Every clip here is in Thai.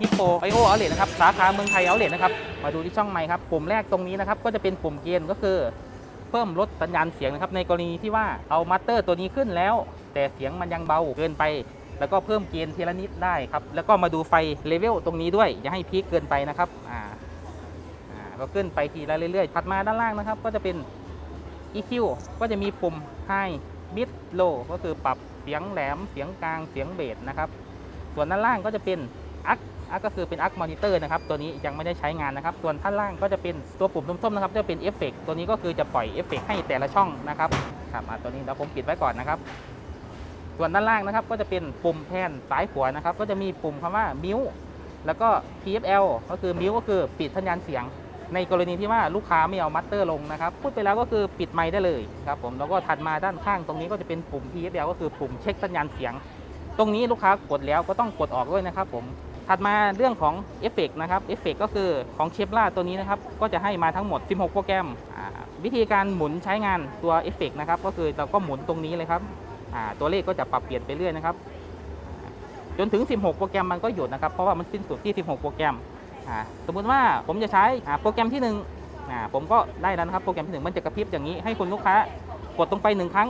ฮิปโปไอโอเอาเลทนะครับสาขาเมืองไทยเอาเลทนะครับมาดูที่ช่องไมค์ครับปุ่มแรกตรงนี้นะครับก็จะเป็นปุ่มเกณฑ์ก็คือ เพิ่มลดสัญญาณเสียงนะครับในกรณีที่ว่าเอามาสเตอร์ตัวนี้ขึ้นแล้ว แต่เสียงมันยังเบาเกินไป แล้วก็เพิ่มเกณฑ์ทีละนิดได้ครับแล้วก็มาดูไฟเลเวลตรงนี้ด้วย อย่าให้พีคเกินไปนะครับอ่าอ่าก็ขึ้นไปทีละเรื่อยๆถัดมาด้านล่างนะครับ ก็จะเป็น EQ ก็จะมีปุ่ม High Mid Low ก็คือปรับเสียงแหลม เสียงกลาง เสียงเบสนะครับ ส่วนด้านล่างก็จะเป็น ARC ARC ก็คือเป็น ARC Monitor นะครับตัวนี้ยังไม่ได้ใช้งานนะครับส่วนท่านล่างก็จะเป็นตัวปุ่มส้มๆนะครับจะเป็นเอฟเฟกตัวนี้ก็คือจะปล่อยเอฟเฟกให้แต่ละช่องนะครับครับอะตัวนี้เดี๋ยวผมปิดไว้ก่อนนะครับส่วนด้านล่างนะครับก็จะเป็นปุ่มแทนซ้ายขวานะครับก็จะมีปุ่มคำว่า Mute แล้วก็ TFL ก็คือ Mute ก็คือปิดสัญญาณเสียง ในกรณีที่ว่าลูกค้าไม่เอามัตเตอร์ลงนะครับพูดไปแล้วก็คือปิดไมค์ได้เลยครับผมแล้วก็ถัดมาด้านข้างตรงนี้ก็จะเป็นปุ่ม TFL ก็คือปุ่มเช็คสัญญาณเสียง ตรงนี้ลูกค้ากดแล้วก็ต้องกดออกด้วยนะครับผม ถัดมาเรื่องของเอฟเฟกนะครับเอฟเฟกก็คือของเชฟล่าตัวนี้นะครับก็จะให้มาทั้งหมด 16 โปรแกรม วิธีการหมุนใช้งานตัวเอฟเฟกนะครับก็คือเราก็หมุนตรงนี้เลยครับตัวเลขก็จะปรับเปลี่ยนไปเรื่อยนะครับ จนถึง 16 โปรแกรมมันก็หยุดนะครับเพราะว่ามันสิ้นสุดที่ 16 โปรแกรมสมมุติว่าผมจะใช้โปรแกรมที่หนึ่งผมก็ได้แล้วนะครับโปรแกรมที่หนึ่งมันจะกระพริบอย่างนี้ให้คุณลูกค้ากดลงไปหนึ่งครั้ง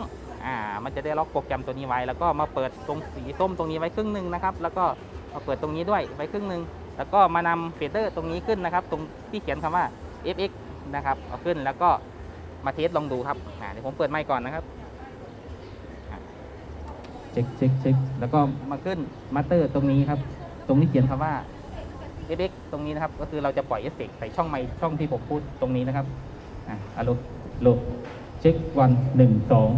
มันจะได้ล็อกโปรแกรมตัวนี้ไว้ แล้วก็มาเปิดตรงสีส้มตรงนี้ไว้ครึ่งหนึ่งนะครับ แล้วก็ มาเปิดตรงนี้ด้วยไว้ครึ่งหนึ่งแล้วก็มานำเฟเดอร์ตรงนี้ขึ้นนะครับ ตรงที่เขียนคำว่า fx นะครับเอาขึ้นแล้วก็มาเทสลองดูครับอ่าเดี๋ยวผมเปิดไมค์ก่อนนะครับอ่าเช็คเช็คเช็คแล้วก็มาขึ้นมาสเตอร์ตรงนี้ครับ ตรงนี้เขียนคำว่า fx ตรงนี้นะครับ ก็คือเราจะปล่อยเอฟเฟกต์ใส่ช่องไมค์ช่องที่ผมพูดตรงนี้นะครับอ่าอะโลโลเช็ควันหนึ่งสอง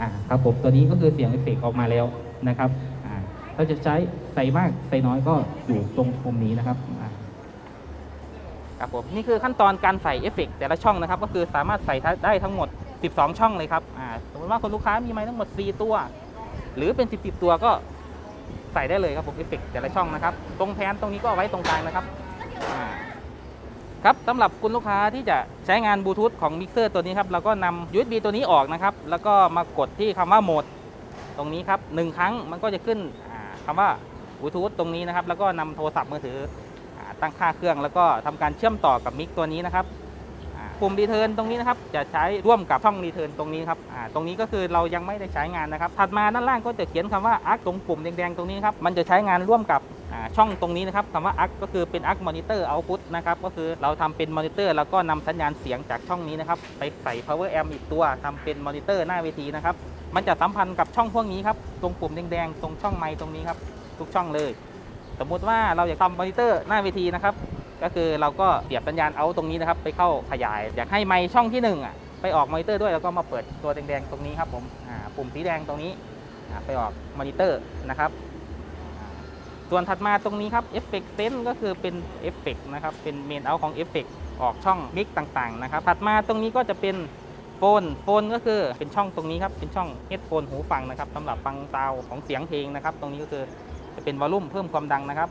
อ่าครับผมตัวนี้ก็คือเสียงเอฟเฟกต์ออกมาแล้วนะครับอ่าเราจะใช้ใส่มากใส่น้อยก็อยู่ตรงปุ่มนี้นะครับครับผมนี่คือขั้นตอนการใส่เอฟเฟกต์แต่ละช่องนะครับ ก็คือสามารถใส่ได้ทั้งหมด 12 ช่องเลยครับสมมติว่าคนลูกค้ามีไม้ทั้งหมด 4 ตัว หรือเป็น 10 10ตัวก็ใส่ได้เลยครับผมเอฟเฟกต์แต่ละช่องนะครับ ตรงแทนตรงนี้ก็เอาไว้ตรงกลางนะครับครับสำหรับคุณลูกค้าที่จะใช้งานบลูทูธของมิกเซอร์ตัวนี้ครับเราก็นำ USB ตัวนี้ออกนะครับ แล้วก็มากดที่คำว่าโหมด ตรงนี้ครับหนึ่งครั้งมันก็จะขึ้นอ่าคำว่า บลูทูธตรงนี้นะครับ แล้วก็นำโทรศัพท์มือถือตั้งค่าเครื่อง แล้วก็ทำการเชื่อมต่อกับมิกตัวนี้นะครับปุ่มรีเทิร์นตรงนี้นะครับจะใช้ร่วมกับช่องรีเทิร์นตรงนี้ครับตรงนี้ก็คือเรายังไม่ได้ใช้งานนะครับ ถัดมาด้านล่างก็จะเขียนคำว่าอาร์คตรงปุ่มแดงๆตรงนี้ครับมันจะใช้งานร่วมกับช่องตรงนี้นะครับคำว่า ARC ก็คือเป็น ARC Monitor Output นะครับก็คือเราทำเป็นมอนิเตอร์แล้วก็นำสัญญาณเสียงจากช่องนี้นะครับไปใส่ Power Amp อีกตัวทำเป็นมอนิเตอร์หน้าเวทีนะครับมันจะสัมพันธ์กับช่องพวกนี้ครับตรงปุ่มแดงๆตรงช่องไมค์ตรงนี้ครับ ทุกช่องเลย สมมุติว่าเราอยากทำมอนิเตอร์หน้าเวทีนะครับ ก็คือเราก็เสียบสัญญาณเอาตรงนี้นะครับ ไปเข้าขยาย อยากให้ไมค์ช่องที่หนึ่งอะไปออกมอนิเตอร์ด้วยแล้วก็มาเปิดตัวแดงๆตรงนี้ครับผมปุ่มสีแดงตรงนี้ไปออกมอนิเตอร์นะครับส่วนถัดมาตรงนี้ครับเอฟเฟกต์เซนก็คือเป็นเอฟเฟกต์นะครับ เป็นเมนเอาของเอฟเฟกต์ออกช่องมิกต่างๆนะครับ ถัดมาตรงนี้ก็จะเป็นโฟน โฟนก็คือเป็นช่องตรงนี้ครับ เป็นช่องเฮดโฟนหูฟังนะครับสำหรับฟังซาวของเสียงเพลงนะครับ ตรงนี้ก็คือ จะเป็นวอลลุ่มเพิ่มความดังนะครับ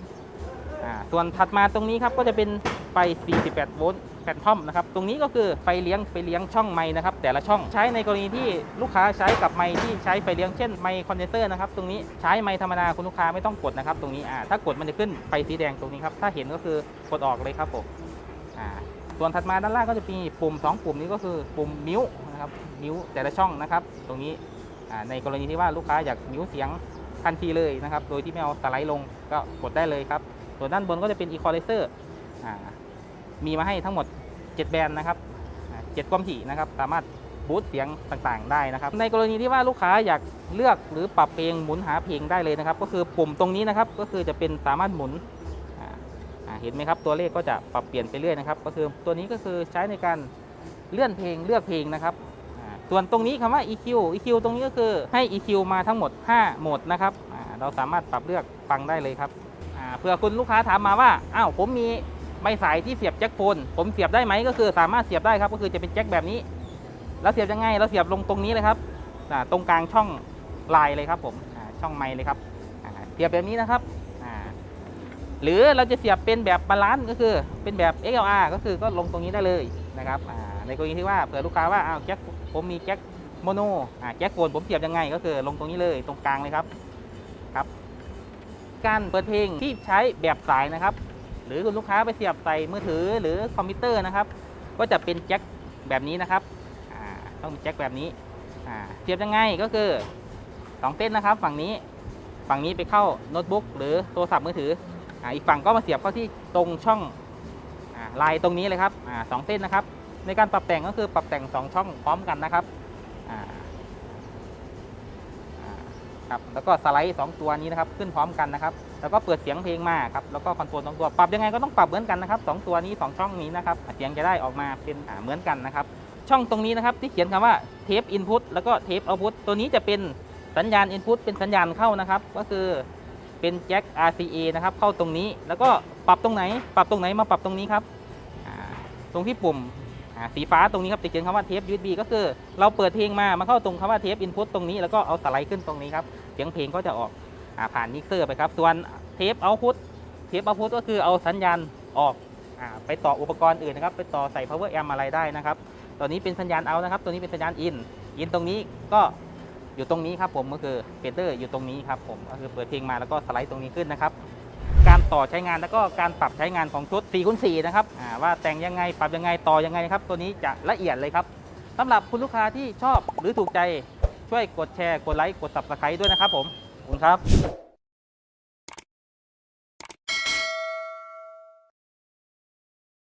ส่วนถัดมาตรงนี้ครับก็จะเป็นไฟ 48 โวลต์แฟนทอมนะครับ ตรงนี้ก็คือไฟเลี้ยงไฟเลี้ยงช่องไม้นะครับ แต่ละช่องใช้ในกรณีที่ลูกค้าใช้กับไม้ที่ใช้ไฟเลี้ยงเช่นไมค์คอนเดนเซอร์นะครับ ตรงนี้ใช้ไม้ธรรมดาคุณลูกค้าไม่ต้องกดนะครับ ตรงนี้อ่าถ้ากดมันจะขึ้นไฟสีแดงตรงนี้ครับ ถ้าเห็นก็คือกดออกเลยครับผมอ่าส่วนถัดมาด้านล่างก็จะมีปุ่ม 2 ปุ่มนี้ก็คือปุ่มมิวนะครับมิวแต่ละช่องนะครับ ตรงนี้ในกรณีที่ว่าลูกค้าอยากมิวเสียง ทันทีเลยนะครับ โดยที่ไม่เอาสไลด์ลงก็กดได้เลยครับ ส่วนด้านบนก็จะเป็น equalizer อ่ามีมาให้ทั้งหมด 7 แบนด์นะครับเจ็ดความถี่นะครับ สามารถบูตเสียงต่างๆ ได้นะครับ ในกรณีที่ว่าลูกค้าอยากเลือกหรือปรับเพลงหมุนหาเพลงได้เลยนะครับ ก็คือปุ่มตรงนี้นะครับ ก็คือจะเป็นสามารถหมุนเห็นไหมครับ ตัวเลขก็จะปรับเปลี่ยนไปเรื่อยนะครับ ก็คือตัวนี้ก็คือใช้ในการเลื่อนเพลงเลือกเพลงนะครับ ส่วนตรงนี้คำว่า EQ EQ ตรงนี้ก็คือให้ EQ มาทั้งหมด 5 โหมดนะครับเราสามารถปรับเลือกฟังได้เลยครับเผื่อคุณลูกค้าถามมาว่าอ้าวผมมีไม่สายที่เสียบแจ็คโฟนผมเสียบได้ไหมก็คือสามารถเสียบได้ครับก็คือจะเป็นแจ็คแบบนี้แล้วเสียบยังไงเราเสียบลงตรงนี้เลยครับตรงกลางช่องลายเลยครับผมช่องไม้เลยครับเสียบแบบนี้นะครับหรือเราจะเสียบเป็นแบบบาลานซ์ก็คือเป็นแบบ XLR ก็คือก็ลงตรงนี้ได้เลยนะครับ ในกรณีที่ว่าเผื่อลูกค้าว่าอ้าวแจ็คผมมีแจ็คโมโนอ่าแจ็คโฟนผมเสียบยังไง ก็คือลงตรงนี้เลยตรงกลางเลยครับครับ การเปิดเพลงที่ใช้แบบสายนะครับ หรือคุณลูกค้าไปเสียบใส่มือถือหรือคอมพิวเตอร์นะครับ ก็จะเป็นแจ็คแบบนี้นะครับอ่าต้องมีแจ็คแบบนี้อ่าเสียบยังไงก็คือสองเส้นนะครับ ฝั่งนี้ฝั่งนี้ไปเข้าโน้ตบุ๊กหรือโทรศัพท์มือถืออ่าอีกฝั่งก็มาเสียบเข้าที่ตรงช่องอ่าลายตรงนี้เลยครับอ่าสองเส้นนะครับ ในการปรับแต่งก็คือปรับแต่งสองช่องพร้อมกันนะครับครับแล้วก็สไลด์สองตัวนี้นะครับขึ้นพร้อมกันนะครับ แล้วก็เปิดเสียงเพลงมาครับแล้วก็คอนโทรลสองตัวปรับยังไงก็ต้องปรับเหมือนกันนะครับสองตัวนี้สองช่องนี้นะครับเสียงจะได้ออกมาเป็นเหมือนกันนะครับ ช่องตรงนี้นะครับที่เขียนคำว่าเทปอินพุตแล้วก็เทปเอาพุตตัวนี้จะเป็นสัญญาณอินพุตเป็นสัญญาณเข้านะครับ ก็คือเป็นแจ็ค RCA นะครับเข้าตรงนี้แล้วก็ปรับตรงไหน ปรับตรงไหนมาปรับตรงนี้ครับตรงที่ปุ่ม สีฟ้าตรงนี้ครับจะเขียนคำว่าเทป USB ก็คือ เราเปิดเพลงมามาเข้าตรงคำว่าเทปอินพุตตรงนี้แล้วก็เอาสไลด์ขึ้นตรงนี้ครับเสียงเพลงก็จะออกอผ่านมิกเซอร์ไปครับส่วนเทปเอาพุตเทปเอาพุตก็คือเอาสัญญาณออกอไปต่ออุปกรณ์อื่นนะครับไปต่อใส่ power amp อะไรได้นะครับตัวนี้เป็นสัญญาณเอานะครับ ตัวนี้เป็นสัญญาณอินอินตรงนี้ก็อยู่ตรงนี้ครับผมก็คือเฟเดอร์อยู่ตรงนี้ครับผมก็คือเปิดเพลงมาแล้วก็สไลด์ตรงนี้ขึ้นนะครับ การต่อใช้งานแล้วก็การปรับใช้งานของชุด4คูณ4นะครับว่าแต่งยังไงปรับยังไงต่อยังไงนะครับ ตัวนี้จะละเอียดเลยครับสำหรับคุณลูกค้าที่ชอบหรือถูกใจช่วยกดแชร์กดไลค์กด subscribe ด้วยนะครับผมขอบคุณครับ